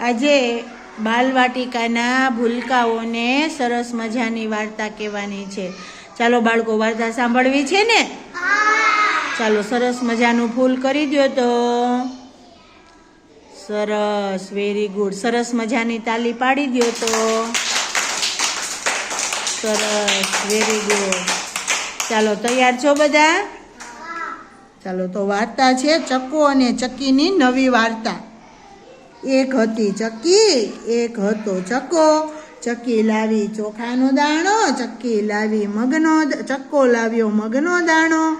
આજે બાલવાટિકાના ભૂલકાઓને સરસ મજાની વાર્તા કહેવાની છે. ચાલો બાળકો, વાર્તા સાંભળવી છે ને? ચાલો, સરસ મજાનું ફૂલ કરી દો તો. સરસ વેરી ગુડ સરસ મજાની તાલી પાડી દો તો. સરસ વેરી ગુડ ચાલો, તૈયાર છો બધા? ચાલો, તો વાર્તા છે ચક્કો અને ચક્કીની નવી વાર્તા. એક હતી ચક્કી, એક હતો ચક્કો. ચક્કી લાવી ચોખાનો દાણો, ચક્કી લાવી મગનો ચક્કો લાવ્યો મગનો દાણો.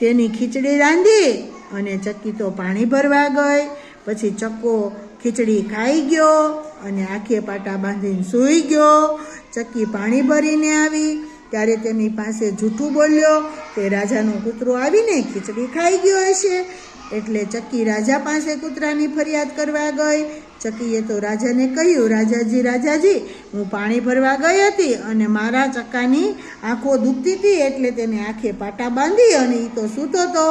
તેની ખીચડી રાંધી અને ચક્કી તો પાણી ભરવા ગઈ. પછી ચક્કો ખીચડી ખાઈ ગયો અને આખે પાટા બાંધીને સૂઈ ગયો. ચક્કી પાણી ભરીને આવી. ત્યારે તેની પાસે જૂઠું બોલ્યો તે રાજાનો કૂતરો આવીને ખીચડી ખાઈ ગયો હશે. એટલે ચક્કી રાજા પાસે કૂતરાની ફરિયાદ કરવા ગઈ. ચક્કીએ તો રાજાને કહ્યું, રાજાજી રાજાજી, હું પાણી ભરવા ગઈ હતી અને મારા ચક્કાની આંખો દુખતી હતી એટલે તેને આંખે પાટા બાંધી અને એ તો સૂતો હતો.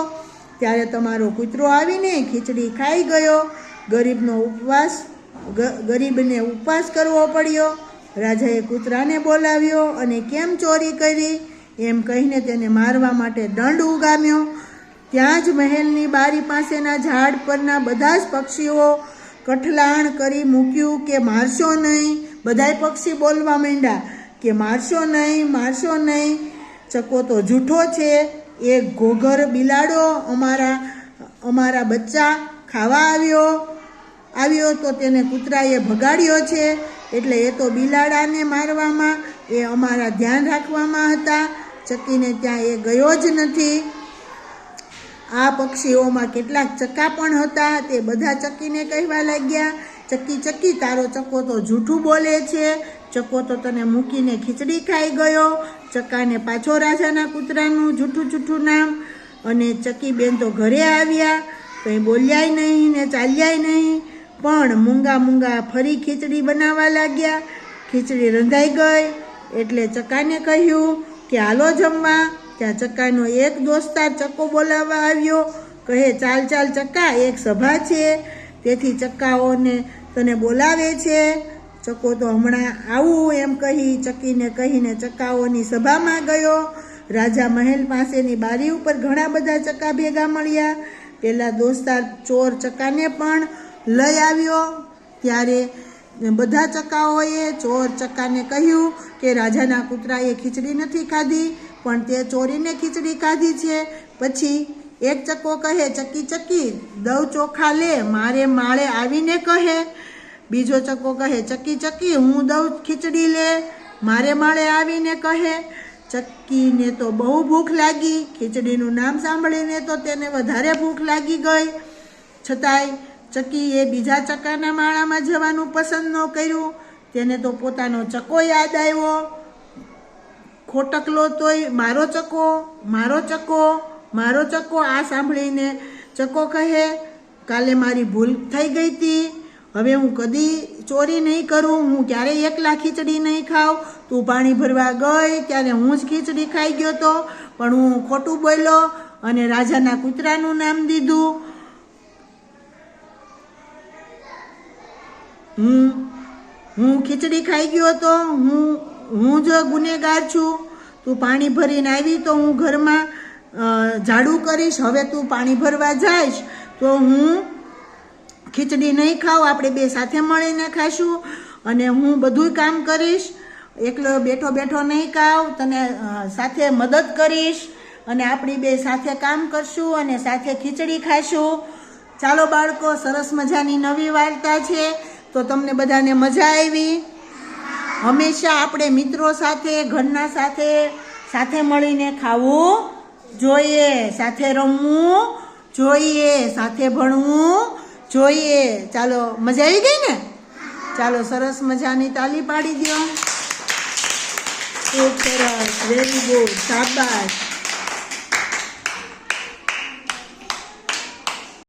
ત્યારે તમારો કૂતરો આવીને ખીચડી ખાઈ ગયો. ગરીબનો ઉપવાસ ગરીબને ઉપવાસ કરવો પડ્યો. રાજાએ કૂતરાને બોલાવ્યો અને કેમ ચોરી કરી? એમ કહીને તેને મારવા માટે દંડ ઉગામ્યો. ત્યાં જ મહેલની બારી પાસેના ઝાડ પરના બધા જ પક્ષીઓ કઠલાણ કરી મૂક્યું કે મારશો નહીં. બધાય પક્ષી બોલવા માંડ્યા કે મારશો નહીં મારશો નહીં. ચકો તો જૂઠો છે. એ ઘોઘર બિલાડો અમારા અમારા બચ્ચા ખાવા આવ્યો. આવ્યો તો તેને કૂતરાએ ભગાડ્યો છે. એટલે એ તો બિલાડાને મારવામાં, એ અમારા ધ્યાન રાખવામાં હતા. ચકીને ત્યાં એ ગયો જ નથી. આ પક્ષીઓમાં કેટલાક ચક્કા પણ હતા. તે બધા ચક્કીને કહેવા લાગ્યા ચક્કી ચક્કી તારો ચક્કો તો જૂઠું બોલે છે. ચક્કો તો તને મૂકીને ખીચડી ખાઈ ગયો. ચક્કાને પાછો રાજાના કૂતરાનું જૂઠું જૂઠું નામ. અને ચક્કી બેન તો ઘરે આવ્યા. કંઈ બોલ્યાય નહીં ને ચાલ્યાય નહીં. પણ મૂંગા મૂંગા ફરી ખીચડી બનાવવા લાગ્યા. ખીચડી રંધાઈ ગઈ, એટલે ચક્કાને કહ્યું કે હાલો જમવા. ત્યાં ચક્કાનો એક દોસ્તાર ચક્કો બોલાવવા આવ્યો. કહે, ચાલ ચાલ, ચક્કા, એક સભા છે. તેથી ચક્કાઓને તને બોલાવે છે. ચક્કો તો હમણાં આવું એમ કહી ચક્કીને કહીને ચક્કાઓની સભામાં ગયો. રાજા મહેલ પાસેની બારી ઉપર ઘણા બધા ચક્કા ભેગા મળ્યા. પહેલાં દોસ્તાર ચોર ચક્કાને પણ લઈ આવ્યો. ત્યારે બધા ચક્કાઓએ ચોર ચક્કાને કહ્યું કે રાજાના કૂતરાએ ખીચડી નથી ખાધી, પણ તે ચોરીને ખીચડી ખાધી છે. પછી એક ચક્કો કહે, ચક્કી ચક્કી, દવ ચોખા લે, મારે માળે આવીને કહે. બીજો ચક્કો કહે, ચક્કી ચક્કી, હું દઉં ખીચડી લે, મારે માળે આવીને કહે. ચક્કીને તો બહુ ભૂખ લાગી. ખીચડીનું નામ સાંભળીને તો તેને વધારે ભૂખ લાગી ગઈ. છતાંય ચક્કીએ બીજા ચક્કાના માળામાં જવાનું પસંદ ન કર્યું. તેને તો પોતાનો ચક્કો યાદ આવ્યો. ખોટકલો તોય મારો ચક્કો મારો ચક્કો મારો ચક્કો આ સાંભળીને ચક્કો કહે, કાલે મારી ભૂલ થઈ ગઈ હતી હવે હું કદી ચોરી નહીં કરું. હું ક્યારેય એકલા ખીચડી નહીં ખાઉં. તું પાણી ભરવા ગઈ ત્યારે હું જ ખીચડી ખાઈ ગયો તો. પણ હું ખોટું બોલ્યો અને રાજાના કૂતરાનું નામ દીધું. હું હું ખીચડી ખાઈ ગયો તો હું હું જ ગુનેગાર છું. તું પાણી ભરીને આવી તો હું ઘરમાં ઝાડુ કરીશ. હવે તું પાણી ભરવા જઈશ તો હું ખીચડી નહીં ખાઉં. આપણે બે સાથે મળીને ખાશું અને હું બધું કામ કરીશ. એકલો બેઠો બેઠો નહીં ખાવ તને સાથે મદદ કરીશ અને આપણી બે સાથે કામ કરશું અને સાથે ખીચડી ખાશું. ચાલો બાળકો, સરસ મજાની નવી વાર્તા છે. તો તમને બધાને મજા આવી? હંમેશા આપણે મિત્રો સાથે, ઘરના સાથે સાથે મળીને ખાવું જોઈએ. સાથે રમવું જોઈએ. સાથે ભણવું જોઈએ. ચાલો, મજા આવી ગઈ ને? ચાલો, સરસ મજાની તાલી પાડી દો. ખૂબ સરસ વેરી ગુડ શાબાશ.